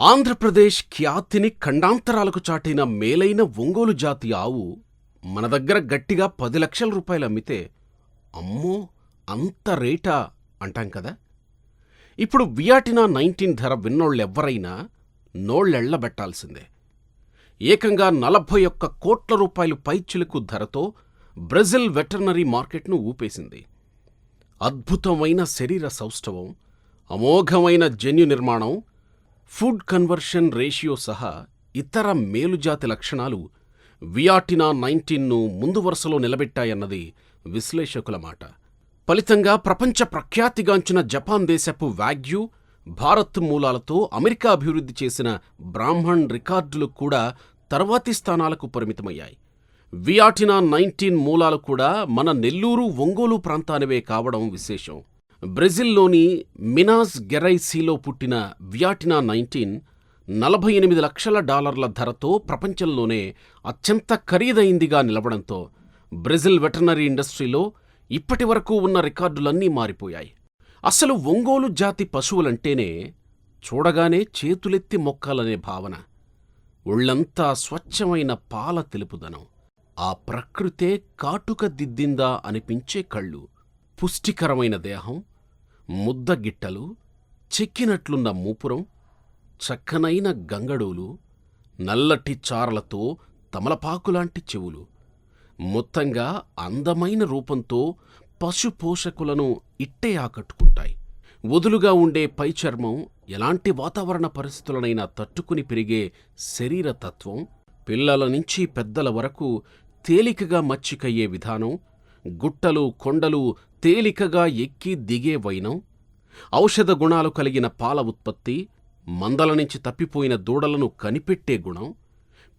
ఆంధ్రప్రదేశ్ ఖ్యాతిని ఖండాంతరాలకు చాటిన మేలైన ఒంగోలు జాతి ఆవు మన దగ్గర గట్టిగా పది లక్షల రూపాయలు అమ్మితే అమ్మో అంత రేటా అంటాం కదా. ఇప్పుడు వియాటినా నైన్టీన్ ధర విన్నోళ్ళెవ్వరైనా నోళ్ళెళ్ళబెట్టాల్సిందే ఏకంగా నలభై ఒక్క కోట్ల రూపాయలు పైచిలుకు ధరతో బ్రెజిల్ వెటర్నరీ మార్కెట్ను ఊపేసింది. అద్భుతమైన శరీర సౌష్ఠవం అమోఘమైన జన్యు నిర్మాణం ఫుడ్ కన్వర్షన్ రేషియో సహా ఇతర మేలుజాతి లక్షణాలు వియాటినా నైన్టీన్ను ముందు వరుసలో నిలబెట్టాయన్నది విశ్లేషకుల మాట. ఫలితంగా ప్రపంచ ప్రఖ్యాతిగాంచిన జపాన్ దేశపు వాగ్యూ భారత్ మూలాలతో అమెరికా అభివృద్ధి చేసిన బ్రాహ్మణ్ రికార్డులు కూడా తర్వాతి స్థానాలకు పరిమితమయ్యాయి. వియాటినా నైన్టీన్ మూలాలు కూడా మన నెల్లూరు ఒంగోలు ప్రాంతానివే కావడం విశేషం. బ్రెజిల్లోని మినాస్ గెరైసీలో పుట్టిన వియాటినా నైన్టీన్ నలభై ఎనిమిది లక్షల డాలర్ల ధరతో ప్రపంచంలోనే అత్యంత ఖరీదైందిగా నిలవడంతో బ్రెజిల్ వెటర్నరీ ఇండస్ట్రీలో ఇప్పటి వరకు ఉన్న రికార్డులన్నీ మారిపోయాయి. అసలు ఒంగోలు జాతి పశువులంటేనే చూడగానే చేతులెత్తి మొక్కాలనే భావన. ఒళ్ళంతా స్వచ్ఛమైన పాల తెలుపుదనం. ఆ ప్రకృతే కాటుక దిద్దిందా అనిపించే కళ్ళు పుష్టికరమైన దేహం ముద్దగిట్టలు చెక్కినట్లున్న మూపురం చక్కనైన గంగడోలు నల్లటి చారలతో తమలపాకులాంటి చెవులు మొత్తంగా అందమైన రూపంతో పశుపోషకులను ఇట్టే ఆకట్టుకుంటాయి. వదులుగా ఉండే పై చర్మం ఎలాంటి వాతావరణ పరిస్థితులనైనా తట్టుకుని పెరిగే శరీర తత్వం పిల్లల నుంచి పెద్దల వరకు తేలికగా మచ్చికయ్యే విధానం గుట్టలు కొండలు తేలికగా ఎక్కి దిగే వైనం ఔషధ గుణాలు కలిగిన పాల ఉత్పత్తి మందల నుంచి తప్పిపోయిన దూడలను కనిపెట్టే గుణం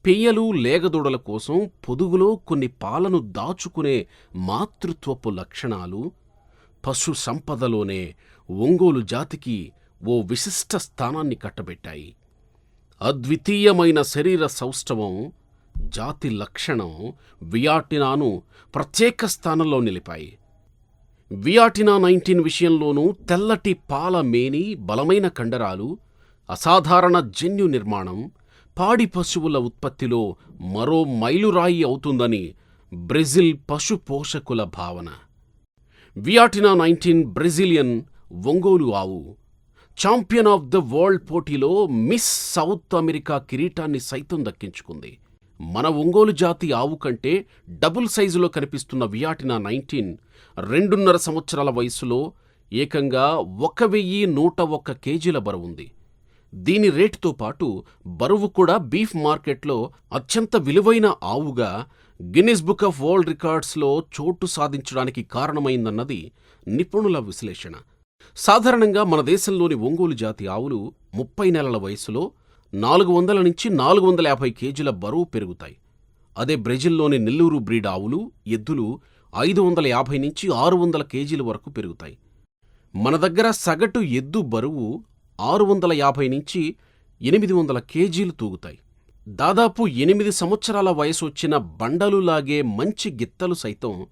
పెయ్యలు లేగదూడల కోసం పొదుగులో కొన్ని పాలను దాచుకునే మాతృత్వపు లక్షణాలు పశు సంపదలోనే ఒంగోలు జాతికి ఓ విశిష్ట స్థానాన్ని కట్టబెట్టాయి. అద్వితీయమైన శరీర సౌష్ఠవం జాతి లక్షణం వియాటినాను ప్రత్యేక స్థానంలో నిలిపాయి. వియాటినా నైన్టీన్ విషయంలోనూ తెల్లటి పాల మేని బలమైన కండరాలు అసాధారణ జన్యు నిర్మాణం పాడి పశువుల ఉత్పత్తిలో మరో మైలురాయి అవుతుందని బ్రెజిల్ పశు పోషకుల భావన. వియాటినా నైన్టీన్ బ్రెజిలియన్ ఒంగోలు ఆవు ఛాంపియన్ ఆఫ్ ద వరల్డ్ పోటీలో మిస్ సౌత్ అమెరికా కిరీటాన్ని సైతం దక్కించుకుంది. మన ఒంగోలు జాతి ఆవు కంటే డబుల్ సైజులో కనిపిస్తున్న వియాటినా నైన్టీన్ రెండున్నర సంవత్సరాల వయసులో ఏకంగా ఒక వెయ్యి నూట ఒక్క కేజీల బరువుంది దీని రేటుతో పాటు బరువు కూడా బీఫ్ మార్కెట్లో అత్యంత విలువైన ఆవుగా గిన్నిస్ బుక్ ఆఫ్ వరల్డ్ రికార్డ్స్లో చోటు సాధించడానికి కారణమైందన్నది నిపుణుల విశ్లేషణ. సాధారణంగా మన దేశంలోని ఒంగోలు జాతి ఆవులు ముప్పై నెలల వయసులో నాలుగు వందల నుంచి నాలుగు వందల యాభై కేజీల బరువు పెరుగుతాయి. అదే బ్రెజిల్లోని నెల్లూరు బ్రీడ్ ఆవులు ఎద్దులు ఐదు వందల యాభై నుంచి ఆరు వందల కేజీల వరకు పెరుగుతాయి. మన దగ్గర సగటు ఎద్దు బరువు ఆరు వందల యాభై నుంచి ఎనిమిది వందల కేజీలు తూగుతాయి. దాదాపు ఎనిమిది సంవత్సరాల వయసు వచ్చిన బండలులాగే మంచి గిత్తలు సైతం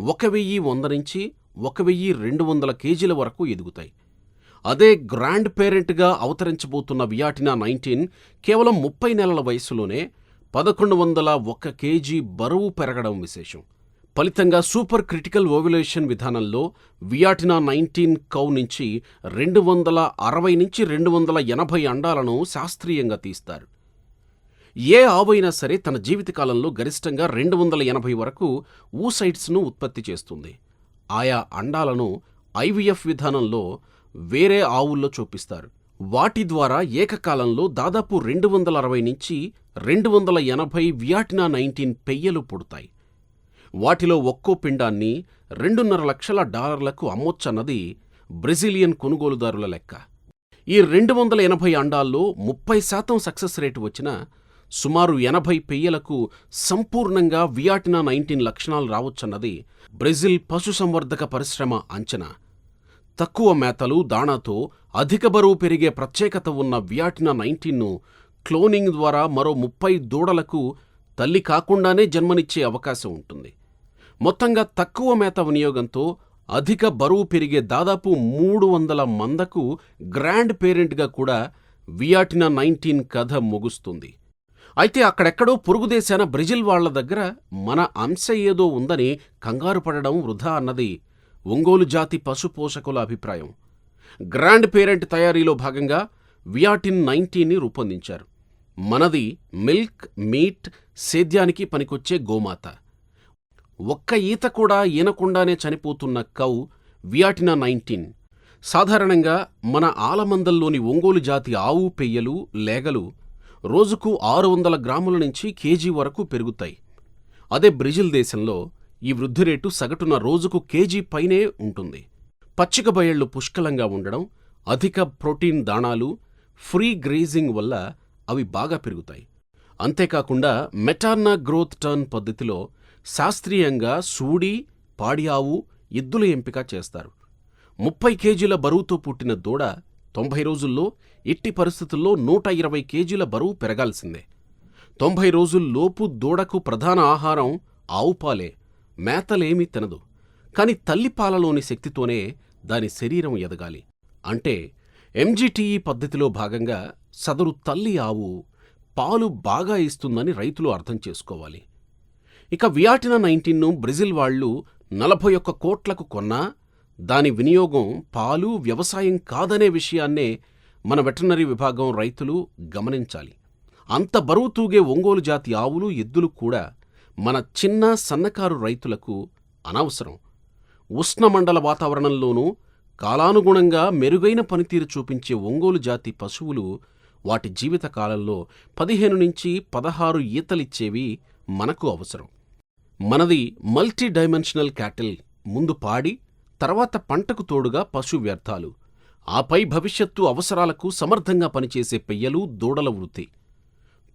ఒక వెయ్యి వంద నుంచి ఒక వెయ్యి రెండు వందల కేజీల వరకు ఎదుగుతాయి. అదే గ్రాండ్ పేరెంట్గా అవతరించబోతున్న వియాటినా నైన్టీన్ కేవలం ముప్పై నెలల వయసులోనే పదకొండు వందల ఒక్క కేజీ బరువు పెరగడం విశేషం. ఫలితంగా సూపర్ క్రిటికల్ ఓవ్యులేషన్ విధానంలో వియాటినా నైన్టీన్ కౌ నుంచి రెండు వందల అరవై నుంచి రెండు వందల ఎనభై అండాలను శాస్త్రీయంగా తీస్తారు. ఏ ఆవైనా సరే తన జీవితకాలంలో గరిష్టంగా రెండు వందల ఎనభై వరకు ఊసైట్స్ను ఉత్పత్తి చేస్తుంది. ఆయా అండాలను ఐవీఎఫ్ విధానంలో వేరే ఆవుల్లో చూపిస్తారు. వాటి ద్వారా ఏకకాలంలో దాదాపు రెండు వందల అరవై నుంచి రెండు వందల ఎనభై వియాటినా నైన్టీన్ పెయ్యలు పుడతాయి. వాటిలో ఒక్కో పిండాన్ని రెండున్నర లక్షల డాలర్లకు అమ్మొచ్చన్నది బ్రెజిలియన్ కొనుగోలుదారుల లెక్క. ఈ రెండు వందల ఎనభై అండాల్లో ముప్పై శాతం సక్సెస్ రేటు వచ్చిన సుమారు ఎనభై పెయ్యలకు సంపూర్ణంగా వియాటినా నైన్టీన్ లక్షణాలు రావచ్చన్నది బ్రెజిల్ పశుసంవర్ధక పరిశ్రమ అంచనా. తక్కువ మేతలు దాణాతో అధిక బరువు పెరిగే ప్రత్యేకత ఉన్న వియాటిన నైన్టీన్ను క్లోనింగ్ ద్వారా మరో ముప్పై దూడలకు తల్లి కాకుండానే జన్మనిచ్చే అవకాశం ఉంటుంది. మొత్తంగా తక్కువ మేత వినియోగంతో అధిక బరువు పెరిగే దాదాపు మూడు వందల మందకు గ్రాండ్ పేరెంట్గా కూడా వియాటినా నైన్టీన్ కథ ముగుస్తుంది. అయితే అక్కడెక్కడో పొరుగు దేశాన బ్రెజిల్ వాళ్ళ దగ్గర మన అంశ ఏదో ఉందని కంగారు పడడం వృధా అన్నది ఒంగోలు జాతి పశు పోషకుల అభిప్రాయం. గ్రాండ్ పేరెంట్ తయారీలో భాగంగా వియాటిన్ నైన్టీన్ని రూపొందించారు. మనది మిల్క్ మీట్ సేద్యానికి పనికొచ్చే గోమాత. ఒక్క ఈత కూడా ఈనకుండానే చనిపోతున్న కౌ వియాటినా నైన్టీన్. సాధారణంగా మన ఆలమందల్లోని ఒంగోలు జాతి ఆవు పెయ్యలు లేగలు రోజుకు ఆరు వందల గ్రాముల నుంచి కేజీ వరకు పెరుగుతాయి. అదే బ్రెజిల్ దేశంలో ఈ వృద్ధి రేటు సగటున రోజుకు కేజీ పైనే ఉంటుంది. పచ్చిక బయళ్ళు పుష్కలంగా ఉండడం అధిక ప్రోటీన్ దాణాలు ఫ్రీ గ్రేజింగ్ వల్ల అవి బాగా పెరుగుతాయి. అంతేకాకుండా మెటార్నా గ్రోత్ టర్న్ పద్ధతిలో శాస్త్రీయంగా సూడి పాడి ఆవు ఎద్దుల ఎంపిక చేస్తారు. ముప్పై కేజీల బరువుతో పుట్టిన దూడ తొంభై రోజుల్లో ఎట్టి పరిస్థితుల్లో నూట ఇరవై కేజీల బరువు పెరగాల్సిందే. తొంభై రోజుల్లోపు దూడకు ప్రధాన ఆహారం ఆవుపాలే. మేతలేమీ తినదు. కాని తల్లిపాలలోని శక్తితోనే దాని శరీరం ఎదగాలి. అంటే ఎంజీటీఈ పద్ధతిలో భాగంగా సదరు తల్లి ఆవు పాలు బాగా ఇస్తుందని రైతులు అర్థం చేసుకోవాలి. ఇక వియాటినా నైన్టీన్ను బ్రెజిల్ వాళ్ళు నలభై ఒక్క కోట్లకు కొన్నా దాని వినియోగం పాలు వ్యవసాయం కాదనే విషయాన్నే మన వెటర్నరీ విభాగం రైతులు గమనించాలి. అంత బరువు తూగే ఒంగోలు జాతి ఆవులు ఎద్దులు కూడా మన చిన్న సన్నకారు రైతులకు అనవసరం. ఉష్ణమండల వాతావరణంలోనూ కాలానుగుణంగా మెరుగైన పనితీరు చూపించే ఒంగోలు జాతి పశువులు వాటి జీవితకాలంలో పదిహేను నుంచి పదహారు ఈతలిచ్చేవి మనకు అవసరం. మనది మల్టీ డైమెన్షనల్ క్యాటిల్ ముందు పాడి తర్వాత పంటకు తోడుగా పశు వ్యర్థాలు. ఆపై భవిష్యత్తు అవసరాలకు సమర్థంగా పనిచేసే పెయ్యలు దూడల వృత్తి.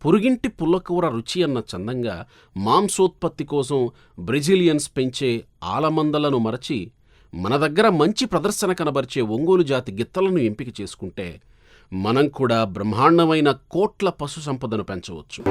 పొరుగింటి పుల్లకూర రుచి అన్న చందంగా మాంసోత్పత్తి కోసం బ్రెజిలియన్స్ పెంచే ఆలమందలను మరచి మన దగ్గర మంచి ప్రదర్శన కనబరిచే ఒంగోలు జాతి గిత్తలను ఎంపిక చేసుకుంటే మనం కూడా బ్రహ్మాండమైన కోట్ల పశు సంపదను పెంచవచ్చు.